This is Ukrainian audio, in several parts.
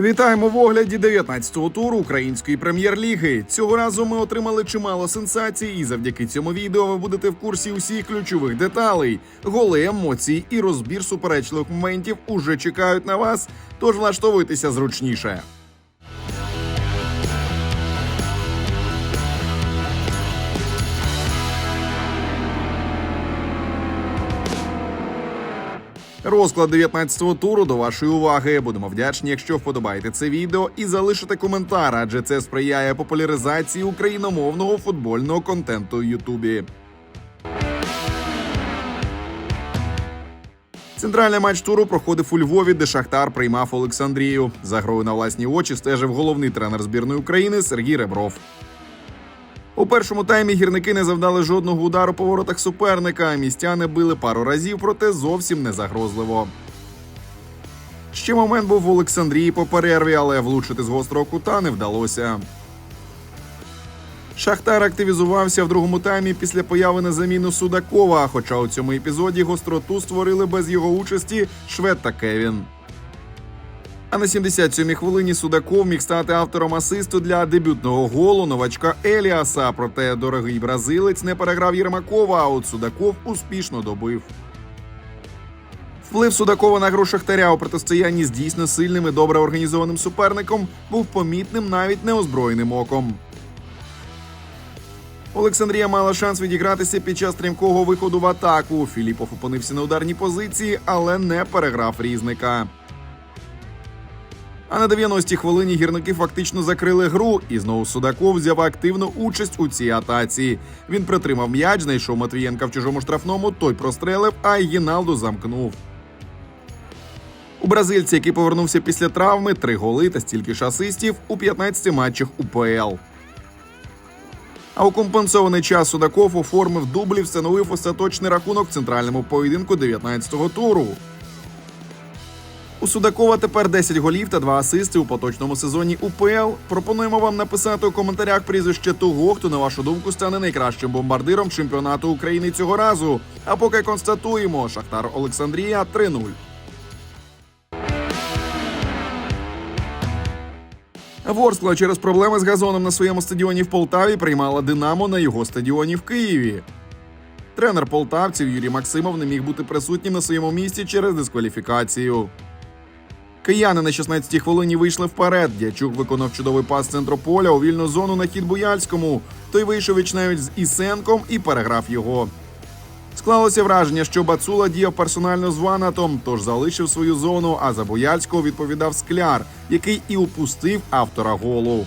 Вітаємо в огляді 19-го туру української прем'єр-ліги. Цього разу ми отримали чимало сенсацій, і завдяки цьому відео ви будете в курсі усіх ключових деталей. Голи, емоції і розбір суперечливих моментів уже чекають на вас. Тож влаштовуйтеся зручніше. Розклад 19-го туру до вашої уваги. Будемо вдячні, якщо вподобаєте це відео і залишите коментар, адже це сприяє популяризації україномовного футбольного контенту у Ютубі. Центральний матч туру проходив у Львові, де Шахтар приймав Олександрію. За грою на власні очі стежив головний тренер збірної України Сергій Ребров. У першому таймі гірники не завдали жодного удару по воротах суперника. Містяни били пару разів, проте зовсім не загрозливо. Ще момент був в Олександрії по перерві, але влучити з гострого кута не вдалося. Шахтар активізувався в другому таймі після появи на заміну Судакова. Хоча у цьому епізоді гостроту створили без його участі Швед та Кевін. А на 77-й хвилині Судаков міг стати автором асисту для дебютного голу новачка Еліаса. Проте дорогий бразилець не переграв Єрмакова, а от Судаков успішно добив. Вплив Судакова на гру Шахтаря у протистоянні з дійсно сильним і добре організованим суперником був помітним навіть неозброєним оком. Олександрія мала шанс відігратися під час стрімкого виходу в атаку. Філіпов опинився на ударній позиції, але не переграв різника. А на 90-й хвилині гірники фактично закрили гру, і знову Судаков взяв активну участь у цій атаці. Він притримав м'яч, знайшов Матвієнка в чужому штрафному, той прострелив, а Єналду замкнув. У бразильця, який повернувся після травми, три голи та стільки ж асистів у 15 матчах УПЛ. А у компенсований час Судаков оформив дубль і встановив остаточний рахунок в центральному поєдинку 19-го туру. У Судакова тепер 10 голів та 2 асисти у поточному сезоні УПЛ. Пропонуємо вам написати у коментарях прізвище того, хто на вашу думку стане найкращим бомбардиром чемпіонату України цього разу. А поки констатуємо, Шахтар Олександрія 3-0. Ворскла через проблеми з газоном на своєму стадіоні в Полтаві приймала Динамо на його стадіоні в Києві. Тренер полтавців Юрій Максимов не міг бути присутнім на своєму місці через дискваліфікацію. Кияни на 16-й хвилині вийшли вперед. Дячук виконав чудовий пас центру поля у вільну зону на хід Буяльському. Той вийшов віч з Ісенком і переграв його. Склалося враження, що Бацула діяв персонально з Ванатом, тож залишив свою зону, а за Бояльського відповідав скляр, який і упустив автора голу.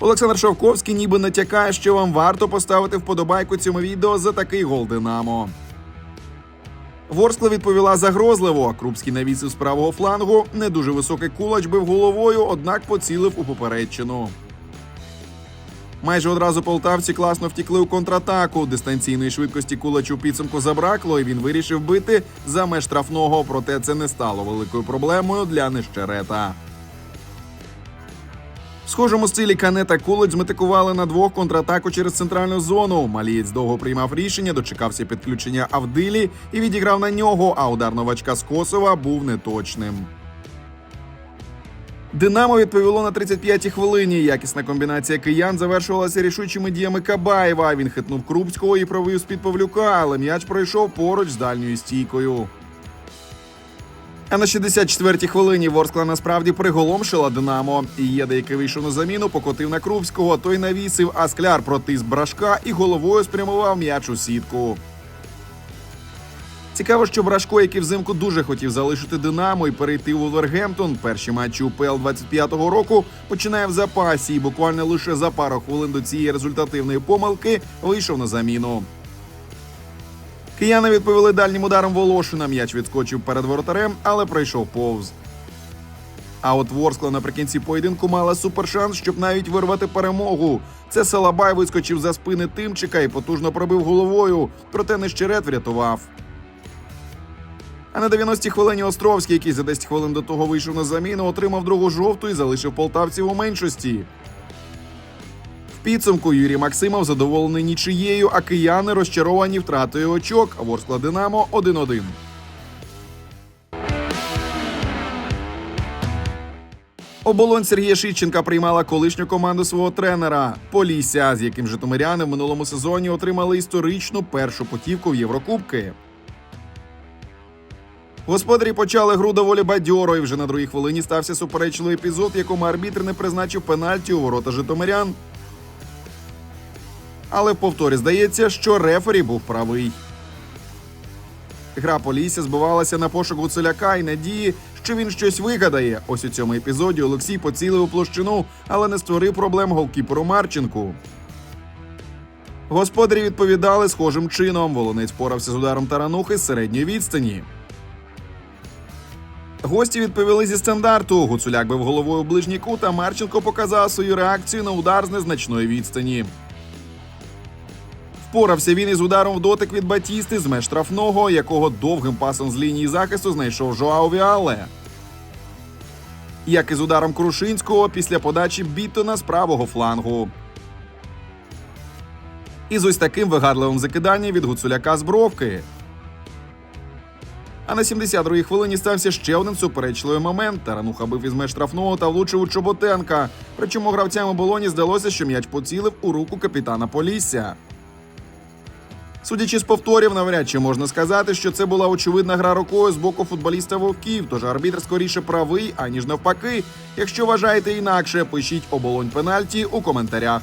Олександр Шовковський ніби натякає, що вам варто поставити вподобайку цьому відео за такий гол Динамо. Ворскла відповіла загрозливо. Крупський навісив з правого флангу. Не дуже високий кулач бив головою, однак поцілив у попередчину. Майже одразу полтавці класно втікли у контратаку. Дистанційної швидкості кулач у підсумку забракло, і він вирішив бити за меж штрафного. Проте це не стало великою проблемою для нещерета. Схожому стилі Кане та Кулич зметикували на двох контратаку через центральну зону. Малієць довго приймав рішення, дочекався підключення Авдилі і відіграв на нього. А удар новачка з Косова був неточним. Динамо відповіло на 35-й хвилині. Якісна комбінація киян завершувалася рішучими діями Кабаєва. Він хитнув Крупського і провів з-під Павлюка, але м'яч пройшов поруч з дальньою стійкою. А на 64-й хвилині Ворскла насправді приголомшила Динамо. І Єда, вийшов на заміну, покотив на Крупського. Той навісив, а скляр протис брашка і головою спрямував м'яч у сітку. Цікаво, що Брашко, який взимку дуже хотів залишити Динамо і перейти у Вулвергемптон, перші матчі УПЛ 25-го року починає в запасі і буквально лише за пару хвилин до цієї результативної помилки вийшов на заміну. Кияни відповіли дальнім ударом Волошина. М'яч відскочив перед воротарем, але пройшов повз. А от Ворскла наприкінці поєдинку мала супершанс, щоб навіть вирвати перемогу. Це Салабай вискочив за спини Тимчика і потужно пробив головою, проте нещерет врятував. А на 90-й хвилині Островський, який за 10 хвилин до того вийшов на заміну, отримав другу жовту і залишив полтавців у меншості. Підсумку Юрій Максимов задоволений нічиєю, а кияни розчаровані втратою очок. Ворскла Динамо 1-1. Оболонь Сергія Шитченка приймала колишню команду свого тренера Полісся, з яким житомиряни в минулому сезоні отримали історичну першу путівку в Єврокубки. Господарі почали гру доволі бадьоро, і вже на другій хвилині стався суперечливий епізод, в якому арбітр не призначив пенальті у ворота житомирян. Але в повторі здається, що рефері був правий. Гра Полісся збивалася на пошук Гуцуляка і надії, що він щось вигадає. Ось у цьому епізоді Олексій поцілив у площину, але не створив проблем голкіперу Марченку. Господарі відповідали схожим чином. Волонець порався з ударом таранухи з середньої відстані. Гості відповіли зі стандарту. Гуцуляк бив головою у ближній кут, а Марченко показав свою реакцію на удар з незначної відстані. Впорався він із ударом в дотик від Батісти з меж штрафного, якого довгим пасом з лінії захисту знайшов Жоао Віале. Як і з ударом Крушинського після подачі Біттона з правого флангу. І з ось таким вигадливим закиданням від Гуцуляка з бровки. А на 72-й хвилині стався ще один суперечливий момент. Тарануха бив із меж штрафного та влучив у Чоботенка. Причому гравцям оболоні здалося, що м'яч поцілив у руку капітана Полісся. Судячи з повторів, навряд чи можна сказати, що це була очевидна гра рукою з боку футболіста Вовків, тож арбітр скоріше правий, аніж навпаки. Якщо вважаєте інакше, пишіть оболонь пенальті у коментарях.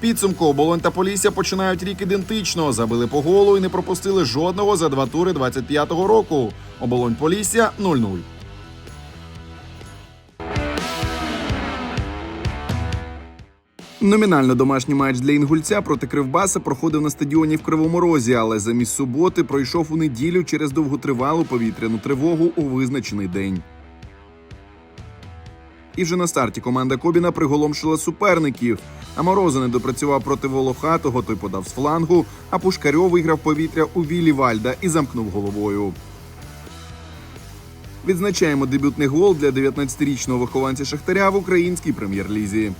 Підсумку оболонь та Полісся починають рік ідентично. Забили по голу і не пропустили жодного за два тури 25-го року. Оболонь Полісся 0-0. Номінально домашній матч для інгульця проти Кривбаса проходив на стадіоні в Кривому Розі, але замість суботи пройшов у неділю через довготривалу повітряну тривогу у визначений день. І вже на старті команда Кобіна приголомшила суперників. А Мороза не допрацював проти Волохатого, той подав з флангу, а Пушкарьов виграв повітря у Вілі Вальда і замкнув головою. Відзначаємо дебютний гол для 19-річного вихованця Шахтаря в українській прем'єр-лізі.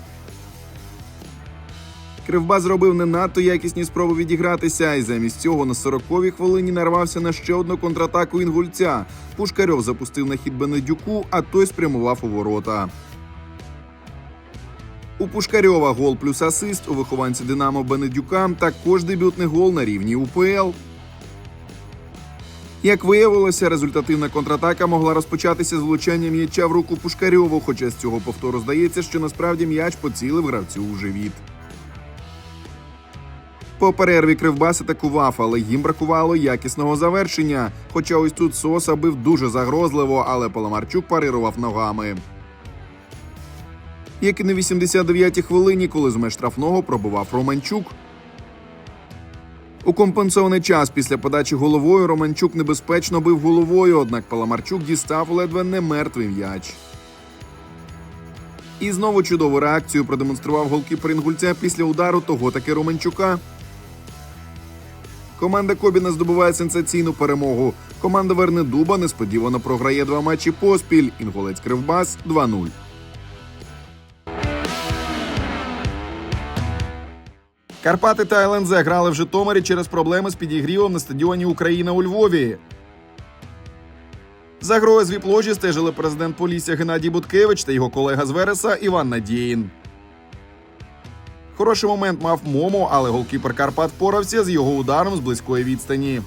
Кривбас зробив не надто якісні спроби відігратися, і замість цього на 40-й хвилині нарвався на ще одну контратаку інгульця. Пушкарьов запустив на хід Бенедюку, а той спрямував у ворота. У Пушкарьова гол плюс асист у вихованці Динамо Бенедюка також дебютний гол на рівні УПЛ. Як виявилося, результативна контратака могла розпочатися з влучання м'яча в руку Пушкарьову, хоча з цього повтору здається, що насправді м'яч поцілив гравцю у живіт. По перерві Кривбас атакував, але їм бракувало якісного завершення. Хоча ось тут Соса бив дуже загрозливо, але Паламарчук парирував ногами. Як і на 89-й хвилині, коли з меж штрафного пробував Романчук. У компенсований час після подачі головою Романчук небезпечно бив головою, однак Паламарчук дістав ледве не мертвий м'яч. І знову чудову реакцію продемонстрував голкіпер інгульця після удару того таки Романчука. Команда Кобіна здобуває сенсаційну перемогу. Команда Вернедуба несподівано програє два матчі поспіль. Інголець Кривбас 2-0. Карпати та ЛНЗ грали в Житомирі через проблеми з підігрівом на стадіоні Україна у Львові. За грою з віп-ложі стежили президент Полісся Геннадій Буткевич та його колега з Вереса Іван Надіїн. Хороший момент мав Момо, але голкіпер Карпат впорався з його ударом з близької відстані.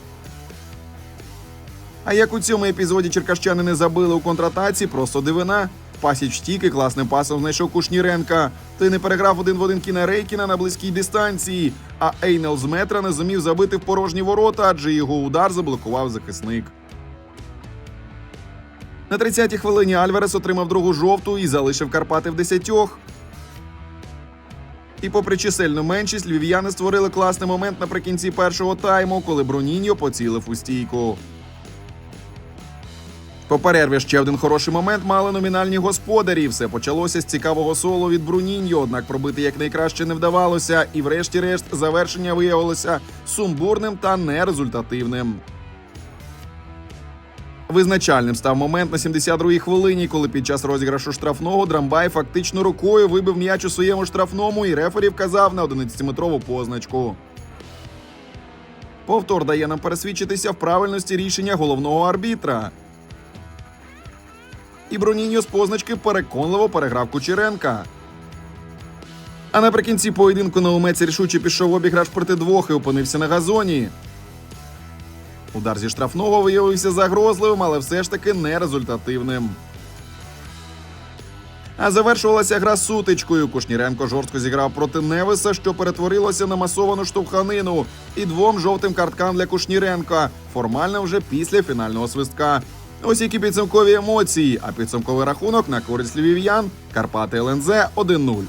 А як у цьому епізоді черкащани не забили у контратаці, просто дивина. Пасіч втік і класним пасом знайшов Кушніренка. Той не переграв один в один кіна Рейкіна на близькій дистанції. А Ейнел з метра не зумів забити в порожні ворота, адже його удар заблокував захисник. На 30-й хвилині Альварес отримав другу жовту і залишив Карпати в десятьох. І попри чисельну меншість, львів'яни створили класний момент наприкінці першого тайму, коли Бруніньо поцілив у стійку. По перерві ще один хороший момент мали номінальні господарі. Все почалося з цікавого соло від Бруніньо, однак пробити якнайкраще не вдавалося, і, врешті-решт, завершення виявилося сумбурним та нерезультативним. Визначальним став момент на 72-й хвилині, коли під час розіграшу штрафного Драмбай фактично рукою вибив м'яч у своєму штрафному, і рефері вказав на 11-метрову позначку. Повтор дає нам пересвідчитися в правильності рішення головного арбітра. і Броніньо з позначки переконливо переграв Кучеренка. А наприкінці поєдинку наумець рішуче пішов обіграш проти двох і опинився на газоні. Удар зі штрафного виявився загрозливим, але все ж таки нерезультативним. А завершувалася гра сутичкою. Кушніренко жорстко зіграв проти Невеса, що перетворилося на масовану штовханину, і двом жовтим карткам для Кушніренка. Формально вже після фінального свистка. Ось які підсумкові емоції. А підсумковий рахунок на користь львів'ян Карпати ЛНЗ 1-0.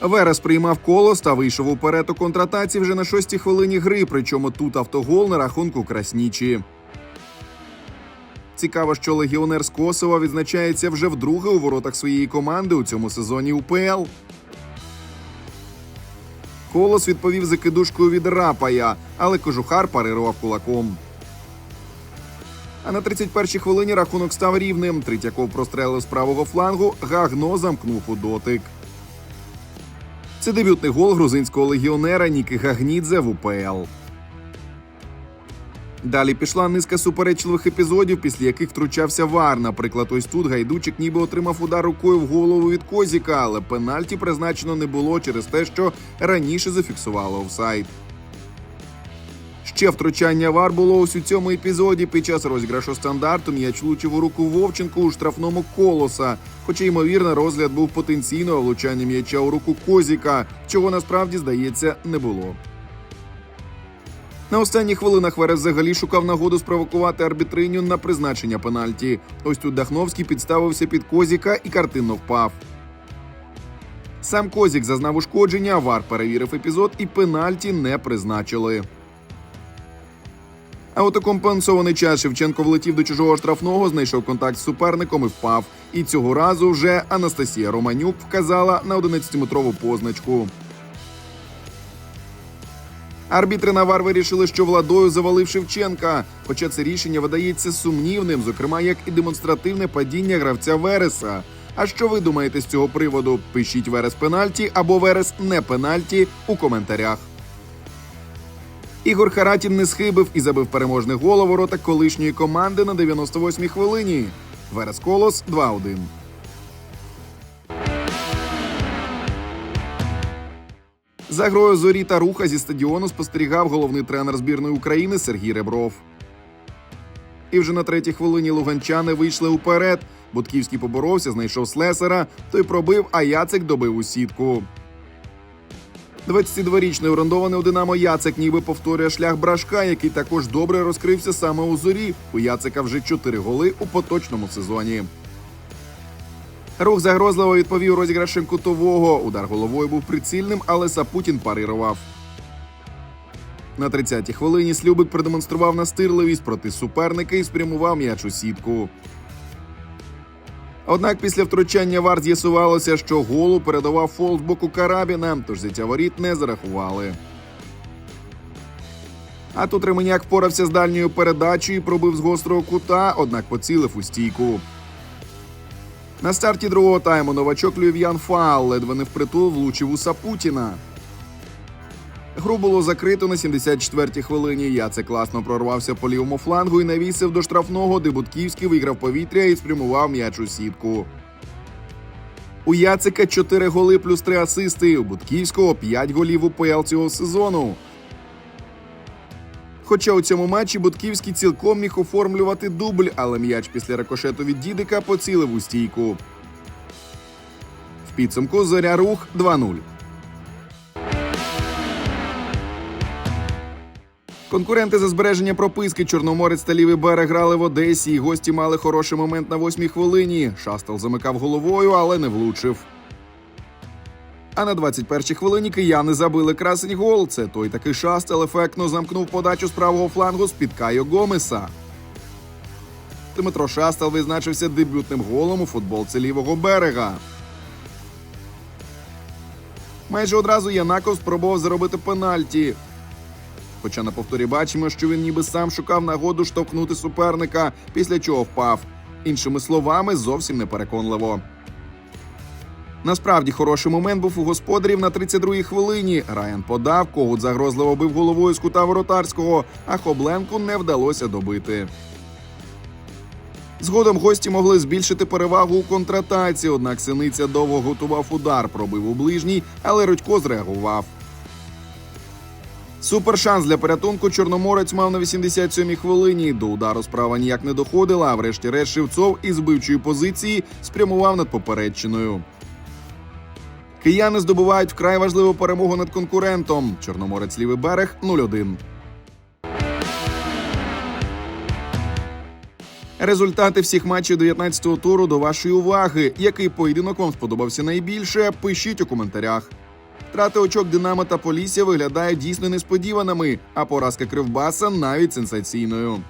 Верес приймав колос та вийшов уперед у контратаці вже на шостій хвилині гри. Причому тут автогол на рахунку Краснічі. Цікаво, що легіонер з Косова відзначається вже вдруге у воротах своєї команди у цьому сезоні УПЛ. Колос відповів закидушкою від Рапая, але кожухар парирував кулаком. А на 31-й хвилині рахунок став рівним. Третьяков прострелив з правого флангу, Гагно замкнув у дотик. Це дебютний гол грузинського легіонера Ніки Гагнідзе в УПЛ. Далі пішла низка суперечливих епізодів, після яких втручався вар. Наприклад, ось тут гайдучик ніби отримав удар рукою в голову від Козіка, але пенальті призначено не було через те, що раніше зафіксувало офсайд. Ще втручання вар було ось у цьому епізоді. Під час розіграшу стандарту м'яч влучив у руку Вовченку у штрафному колоса. Хоча, ймовірно, розгляд був потенційного влучання м'яча у руку Козіка, чого насправді здається не було. На останніх хвилинах Верес взагалі шукав нагоду спровокувати арбітриню на призначення пенальті. Ось тут Дахновський підставився під Козіка і картинно впав. Сам Козік зазнав ушкодження, Вар перевірив епізод і пенальті не призначили. А у компенсований час Шевченко влетів до чужого штрафного, знайшов контакт з суперником і впав. І цього разу вже Анастасія Романюк вказала на 11-метрову позначку. Арбітри на вар вирішили, що владою завалив Шевченка. Хоча це рішення видається сумнівним, зокрема як і демонстративне падіння гравця Вереса. А що ви думаєте з цього приводу? Пишіть Верес пенальті або Верес не пенальті у коментарях. Ігор Харатін не схибив і забив переможний гол у ворота колишньої команди на 98-й хвилині. Верес Колос 2-1. За грою зорі та руха зі стадіону спостерігав головний тренер збірної України Сергій Ребров. І вже на третій хвилині луганчани вийшли уперед. Бутківський поборовся, знайшов слесара, той пробив, а Яцик добив у сітку. 22-річний орендований у Динамо Яцик ніби повторює шлях брашка, який також добре розкрився саме у зорі. У Яцика вже 4 голи у поточному сезоні. Рух загрозливо відповів розіграшем кутового. Удар головою був прицільним, але Сапутін парирував. На 30-й хвилині Слюбик продемонстрував настирливість проти суперника і спрямував м'яч у сітку. Однак після втручання вар з'ясувалося, що голу передавав фол з боку Карабіна, тож зіття воріт не зарахували. А тут Ременяк впорався з дальньою передачею і пробив з гострого кута, однак поцілив у стійку. На старті другого тайму новачок Люв'ян Фаал ледве не впритул влучив у Сапутіна. Гру було закрито на 74-й хвилині. Яцек класно прорвався по лівому флангу і навісив до штрафного, де Будківський виграв повітря і спрямував м'яч у сітку. У Яцика 4 голи плюс 3 асисти. У Будківського 5 голів у ПЛ цього сезону. Хоча у цьому матчі Будківський цілком міг оформлювати дубль, але м'яч після рикошету від Дідика поцілив у стійку. В підсумку зоря рух 2-0. Конкуренти за збереження прописки Чорноморець та лівий берег грали в Одесі, і гості мали хороший момент на восьмій хвилині. Шастел замикав головою, але не влучив. А на 21-й хвилині кияни забили красень гол. Це той такий шастел ефектно замкнув подачу з правого флангу з під Кайо Гомеса. Дмитро Шастел визначився дебютним голом у футболці лівого берега. Майже одразу Янаков спробував заробити пенальті. Хоча на повторі бачимо, що він ніби сам шукав нагоду штовхнути суперника, після чого впав. Іншими словами, зовсім непереконливо. Насправді хороший момент був у господарів на 32-й хвилині. Райан подав, когут загрозливо бив головою з кута воротарського, а Хобленку не вдалося добити. Згодом гості могли збільшити перевагу у контратаці, однак синиця довго готував удар, пробив у ближній, але Рудько зреагував. Супершанс для порятунку Чорноморець мав на 87-й хвилині. До удару справа ніяк не доходила, а врешті-решт Шевцов із збивчої позиції спрямував над попередчиною. Кияни здобувають вкрай важливу перемогу над конкурентом. Чорноморець лівий берег 0-1. Результати всіх матчів 19-го туру до вашої уваги. Який поєдинок вам сподобався найбільше? Пишіть у коментарях. Втрати очок Динамо та Полісся виглядають дійсно несподіваними, а поразка Кривбаса навіть сенсаційною.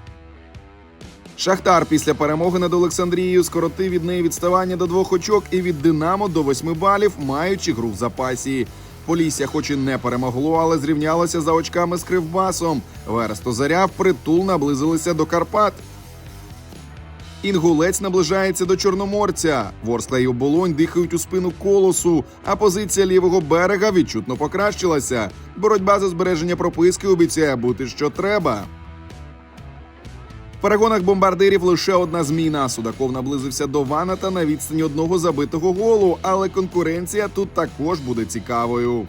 Шахтар після перемоги над Олександрією скоротив від неї відставання до двох очок і від Динамо до восьми балів, маючи гру в запасі. Полісся, хоч і не перемогло, але зрівнялося за очками з Кривбасом. Вересто Заря впритул наблизилися до Карпат. Інгулець наближається до Чорноморця. Ворскла і оболонь дихають у спину колосу, а позиція лівого берега відчутно покращилася. Боротьба за збереження прописки обіцяє бути що треба. В перегонах бомбардирів лише одна зміна. Судаков наблизився до Ваната на відстані одного забитого голу, але конкуренція тут також буде цікавою.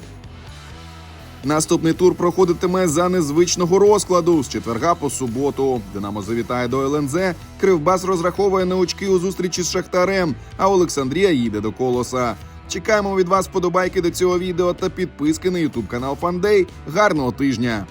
Наступний тур проходитиме за незвичного розкладу з четверга по суботу. Динамо завітає до ЛНЗ. Кривбас розраховує на очки у зустрічі з Шахтарем, а Олександрія їде до колоса. Чекаємо від вас подобайки до цього відео та підписки на Ютуб канал Фандей. Гарного тижня!